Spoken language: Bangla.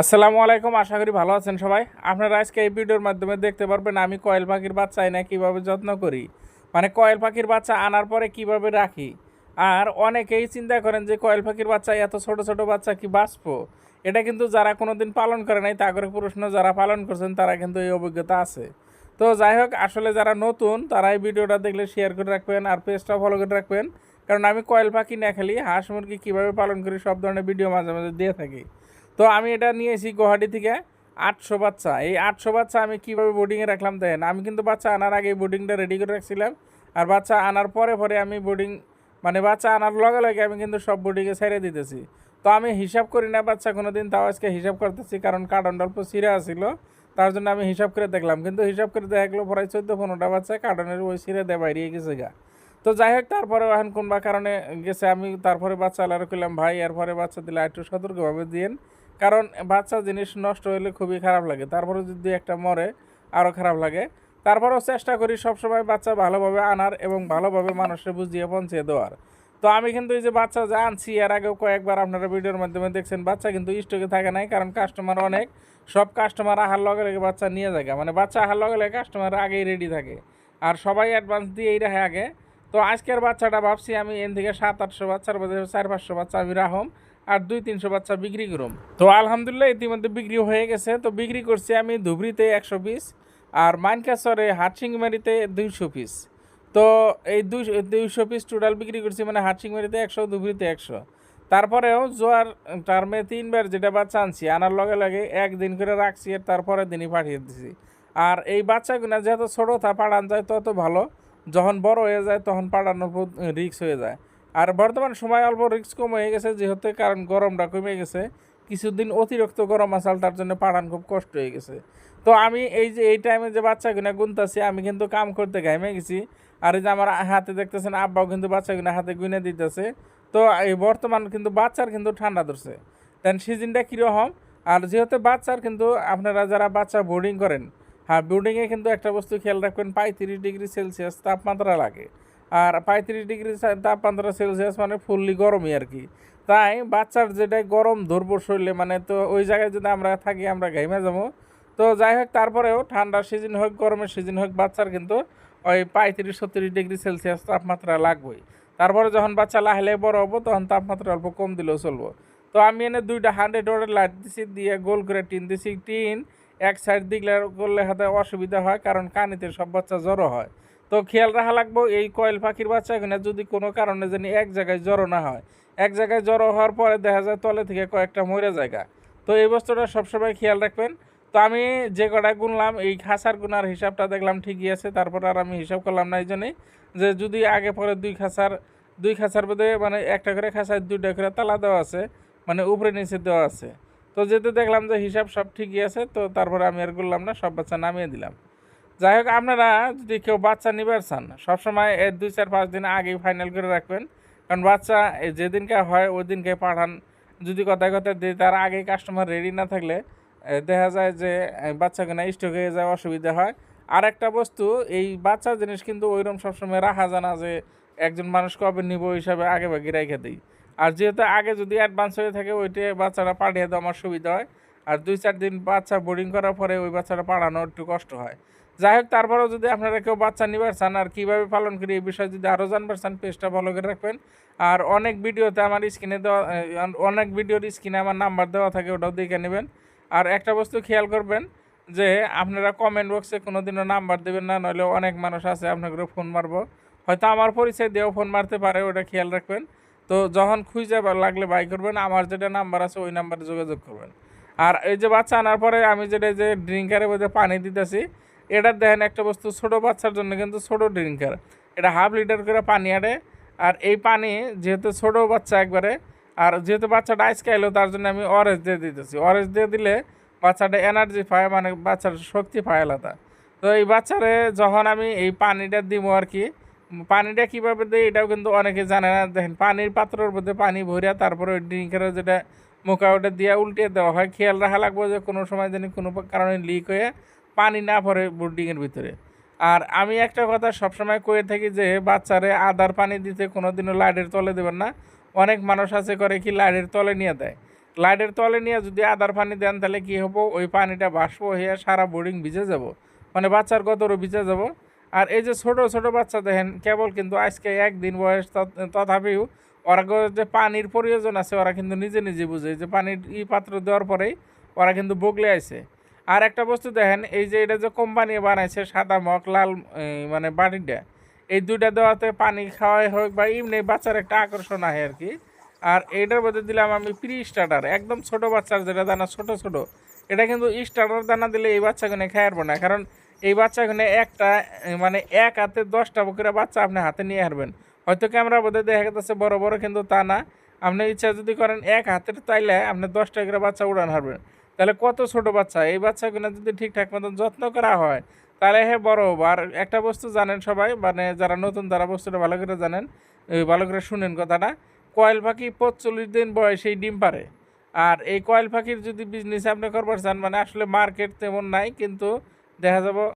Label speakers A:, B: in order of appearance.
A: আসসালামু আলাইকুম, আশা করি ভালো আছেন সবাই। আপনারা আজকে এই ভিডিওর মাধ্যমে দেখতে পারবেন আমি কয়েল পাখির বাচ্চা এনে কীভাবে যত্ন করি মানে কয়েল পাখির বাচ্চা আনার পরে কীভাবে রাখি। আর অনেকেই চিন্তা করেন যে কয়েল পাখির বাচ্চা এত ছোট ছোট বাচ্চা কি বাঁচবো? এটা কিন্তু যারা কোনো দিন পালন করে নাই, তা করে প্রশ্ন, যারা পালন করছেন তারা কিন্তু এই অভিজ্ঞতা আছে। তো যাই হোক, আসলে যারা নতুন, তারা এই ভিডিওটা দেখলে শেয়ার করে রাখবেন আর পেজটা ফলো করে রাখবেন। কারণ আমি কয়েল পাখি না খেলি, হাঁস মুরগি কীভাবে পালন করি, সব ধরনের ভিডিও মাঝে মাঝে দিয়ে থাকি। তো আমি এটা নিয়ে নিয়েছি গুয়াহাটি থেকে আটশো বাচ্চা। এই আটশো বাচ্চা আমি কীভাবে বোর্ডিংয়ে রাখলাম দেখেন? আমি কিন্তু বাচ্চা আনার আগে বোর্ডিংটা রেডি করে রাখছিলাম। আর বাচ্চা আনার পরে পরে আমি বোর্ডিং মানে বাচ্চা আনার লগে লগে আমি কিন্তু সব বোর্ডিংয়ে ছেড়ে দিতেছি। তো আমি হিসাব করি না বাচ্চা কোনো দিন তাও আজকে হিসাব করতেছি কারণ কার্টনটা অল্প সিরা ছিল তার জন্য আমি হিসাব করে দেখলাম। কিন্তু হিসাব করে দেখা গেলো প্রায় চোদ্দ পনেরোটা বাচ্চা কার্টনের ওই সিরে দেয় বাইরে গেছে গা। তো যাই হোক তারপরে এখন কোন বা কারণে গেছে, আমি তারপরে বাচ্চা আলার করলাম, ভাই, এরপরে বাচ্চা দিলে একটু সতর্কভাবে দিয়েন। কারণ বাচ্চা জিনিস নষ্ট হলে খুবই খারাপ লাগে। তারপরে যদি একটা মরে আরও খারাপ লাগে। তারপরেও চেষ্টা করি সবসময় বাচ্চা ভালোভাবে আনার এবং ভালোভাবে মানুষের বুঝিয়ে পৌঁছে দেওয়ার। তো আমি কিন্তু এই যে বাচ্চা যা আনছি, এর আগেও কয়েকবার আপনারা ভিডিওর মাধ্যমে দেখছেন, বাচ্চা কিন্তু স্টকে থাকে নাই, কারণ কাস্টমার অনেক। সব কাস্টমার আহার লগে লগে বাচ্চা নিয়ে যায় মানে বাচ্চা আহার লগে লগে কাস্টমার আগেই রেডি থাকে। আর সবাই অ্যাডভান্স দিয়েই রাখে আগে। তো আজকের বাচ্চাটা ভাবছি আমি এন থেকে সাত, আটশো বাচ্চার মধ্যে চার, পাঁচশো বাচ্চা আমি রাখম। আর দুই তিনশো বাচ্চা বিক্রি করুম। তো আলহামদুলিল্লাহ ইতিমধ্যে বিক্রি হয়ে গেছে। তো বিক্রি করছি আমি ধুবড়িতে একশো পিস আর মাইনকাসরে হাটসিংমারিতে দুইশো পিস। তো এই দুই, দুইশো পিস টোটাল বিক্রি করছি মানে হাটসিংমারিতে একশো, ধুবড়িতে একশো। তারপরেও জোয়ার টার্মে তিনবার যেটা বাচ্চা আনছি, আনার লগে লগে একদিন করে রাখছি আর তারপরে দিনই পাঠিয়ে দিছি। আর এই বাচ্চাগুলো যেহেতু ছোটো থা পাঠান যায় তত ভালো, যখন বড় হয়ে যায় তখন পাঠানোর রিক্স হয়ে যায়। আর বর্তমান সময় অল্প রিক্স কম হয়ে গেছে, যেহেতু কারণ গরমটা কমে গেছে, কিছুদিন অতিরিক্ত গরম আসাল তার জন্য পাঠান খুব কষ্ট হয়ে গেছে। তো আমি এই যে, এই টাইমে যে বাচ্চাগুলো গুনতাছি, আমি কিন্তু কাম করতে ঘামে গেছি, আর এই যে আমার হাতে দেখতেছেন আব্বাও কিন্তু বাচ্চাগুলো হাতে গুনে দিতেছে, তো এই বর্তমান কিন্তু বাচ্চার কিন্তু ঠান্ডা ধরছে। দেন সিজনটা কীরকম? আর যেহেতু বাচ্চার কিন্তু, আপনারা যারা বাচ্চা বোর্ডিং করেন হ্যাঁ বোর্ডিংয়ে কিন্তু একটা বস্তু খেয়াল রাখবেন, পঁয়ত্রিশ ডিগ্রি সেলসিয়াস তাপমাত্রা লাগে। আর পঁয়ত্রিশ ডিগ্রি তাপমাত্রা সেলসিয়াস মানে ফুললি গরমই আর কি। তাই বাচ্চার যেটা গরম ধরবো শরীরে মানে তো ওই জায়গায় যদি আমরা থাকি, আমরা ঘাইমে যাব। তো যাই হোক, তারপরেও ঠান্ডার সিজন হোক, গরমের সিজন হোক, বাচ্চার কিন্তু ওই পঁয়ত্রিশ ছত্রিশ ডিগ্রি সেলসিয়াস তাপমাত্রা লাগবেই। তারপরে যখন বাচ্চা লাহলে বড় হব, তখন তাপমাত্রা অল্প কম দিলেও চলবো। তো আমি এনে দুইটা হান্ড্রেড ওয়ার্ডের লাইট দিছি, দিয়ে গোল করে টিন দিছি। টিন এক সাইড দিকলে করলে হাতে অসুবিধা হয়, কারণ কানিতে সব বাচ্চা জড়ো হয়। তো খেয়াল রাখা লাগবো, এই কয়েল পাখির বাচ্চা এখানে যদি কোনো কারণে জানি এক জায়গায় জড়ো না হয়। এক জায়গায় জড়ো হওয়ার পরে দেখা যায় তলে থেকে কয়েকটা মরে জায়গা তো এই বস্তুটা সবসময় খেয়াল রাখবেন। তো আমি যে কটা গুনলাম, এই খাসার গুনার হিসাবটা দেখলাম ঠিকই আছে, তারপর আর আমি হিসাব করলাম না এই জন্যই যে যদি আগে পরে দুই খাসার দুই খাসার বোধে মানে একটা করে খাসার দুইটা করে তালা দেওয়া আছে মানে উপরে নিচে দেওয়া আছে। তো যেতে দেখলাম যে হিসাব সব ঠিকই আছে, তো তারপরে আমি আর করলাম না, সব বাচ্চা নামিয়ে দিলাম। যাই হোক, আপনারা যদি কেউ বাচ্চা নিবার চান, সবসময় এর দুই চার পাঁচ দিন আগেই ফাইনাল করে রাখবেন। কারণ বাচ্চা যেদিনকে হয় ওই দিনকে পাঠান। যদি কথায় কথায় দিই তার আগেই কাস্টমার রেডি না থাকলে দেখা যায় যে বাচ্চাগুলো স্টক হয়ে যায়, অসুবিধা হয়। আর একটা বস্তু, এই বাচ্চা জিনিস কিন্তু ওইরকম সবসময় রাখা জানা যে, একজন মানুষ কবে নিব হিসাবে আগে ভাগে রেখে দিই আর যেহেতু আগে যদি অ্যাডভান্স হয়ে থাকে, ওইটা বাচ্চারা পাঠিয়ে দেওয়া আমার সুবিধা হয়। আর দুই চার দিন বাচ্চা বোর্ডিং করার পরে ওই বাচ্চারা পাঠানো একটু কষ্ট হয়। যাই হোক, তারপরেও যদি আপনারা কেউ বাচ্চা নিবার চান, আর কীভাবে পালন করি এই বিষয়ে যদি আরও জানবার চান পেজটা ভালো করে রাখবেন। আর অনেক ভিডিওতে আমার স্ক্রিনে দেওয়া অনেক ভিডিওর স্ক্রিনে আমার নাম্বার দেওয়া থাকে, ওটাও দেখে নেবেন। আর একটা বস্তু খেয়াল করবেন, যে আপনারা কমেন্ট বক্সে কোনো দিনও নাম্বার দেবেন না, নইলে অনেক মানুষ আছে আপনাকে ফোন মারবো। হয়তো আমার পরিচয় দিয়েও ফোন মারতে পারে, ওটা খেয়াল রাখবেন। তো যখন খুঁজে লাগলে বাই করবেন, আমার যেটা নাম্বার আছে ওই নাম্বারে যোগাযোগ করবেন। আর এই যে বাচ্চা আনার পরে আমি যেটা যে ড্রিঙ্কারের মধ্যে পানি দিতেছি, এটা দেখেন একটা বস্তু ছোট বাচ্চার জন্য কিন্তু ছোট ড্রিঙ্কার এটা হাফ লিটার করে পানি আনে, আর এই পানি যেহেতু ছোট বাচ্চা একবারে, আর যেহেতু বাচ্চাটা আইস খাইলো তার জন্য আমি অরেঞ্জ দিয়ে দিতেছি। অরেঞ্জ দিয়ে দিলে বাচ্চাটা এনার্জি পায় মানে বাচ্চার শক্তি পায় আলাদা। তো এই বাচ্চারে যখন আমি এই পানিটা দিব আর কি পানিটা কীভাবে দেয়, এটাও কিন্তু অনেকে জানে না। দেখেন, পানির পাত্রের মধ্যে পানি ভরিয়া তারপরে ওই ড্রিঙ্কের যেটা মোকা ওটা দিয়ে উল্টে দেওয়া হয়। খেয়াল রাখা লাগবে যে কোনো সময় যেন কোনো কারণে লিক হয়ে পানি না পড়ে বোর্ডিংয়ের ভিতরে। আর আমি একটা কথা সবসময় কয়ে থাকি যে, বাচ্চারে আদার পানি দিতে কোনো দিনও লাইটের তলে দেবেন না। অনেক মানুষ আছে করে কি লাইটের তলে নিয়ে দেয়। লাইটের তলে নিয়ে যদি আদার পানি দেন, তাহলে কি হব? ওই পানিটা বাষ্প হয়ে সারা বোর্ডিং ভিজে যাব। মানে বাচ্চার গতরও ভিজে যাব। আর এই যে ছোট ছোট বাচ্চা দেখেন, কেবল কিন্তু আজকে একদিন বয়স তথ- তথাপিও ওরা যে পানির প্রয়োজন আছে, ওরা কিন্তু নিজে নিজে বুঝে। যে পানির ই পাত্র দেওয়ার পরেই ওরা কিন্তু বগলে আছে আর একটা বস্তু দেখেন, এই যে এটা যে কোম্পানি বানাইছে, সাদা মগ, লাল মানে বাটিটা, এই দুইটা দেওয়াতে পানি খাওয়াই হোক বা এমনি বাচ্চার একটা আকর্ষণ আহে আর কি। আর এইটার মধ্যে দিলাম আমি প্রি স্টার্টার একদম ছোট বাচ্চার যেটা দানা ছোট ছোট, এটা কিন্তু স্টার্টার দানা দিলে এই বাচ্চাগুলো আসব না কারণ এই বাচ্চাগুলো একটা মানে এক হাতে দশটা করে বাচ্চা আপনি হাতে নিয়ে হারবেন হয়তো ক্যামেরার মধ্যে দেখা যাচ্ছে বড় বড়, কিন্তু তা না। আপনি ইচ্ছা যদি করেন এক হাতের তাইলে আপনি দশটা করে বাচ্চা উড়ান হারবেন তাহলে কত ছোট বাচ্চা? এই বাচ্চাগুলো যদি ঠিকঠাক মতন যত্ন করা হয়, তাহলে হ্যাঁ বড় হব। আর একটা বস্তু জানেন সবাই মানে যারা নতুন তারা বস্তুটা ভালো করে জানেন ভালো করে শুনেন কথাটা। কয়েল পাখি পঁচল্লিশ দিন বয়সেই ডিম পারে আর এই কয়েল পাখির যদি বিজনেস আপনি করবার চান মানে আসলে মার্কেট তেমন নাই, কিন্তু দেখা যাব।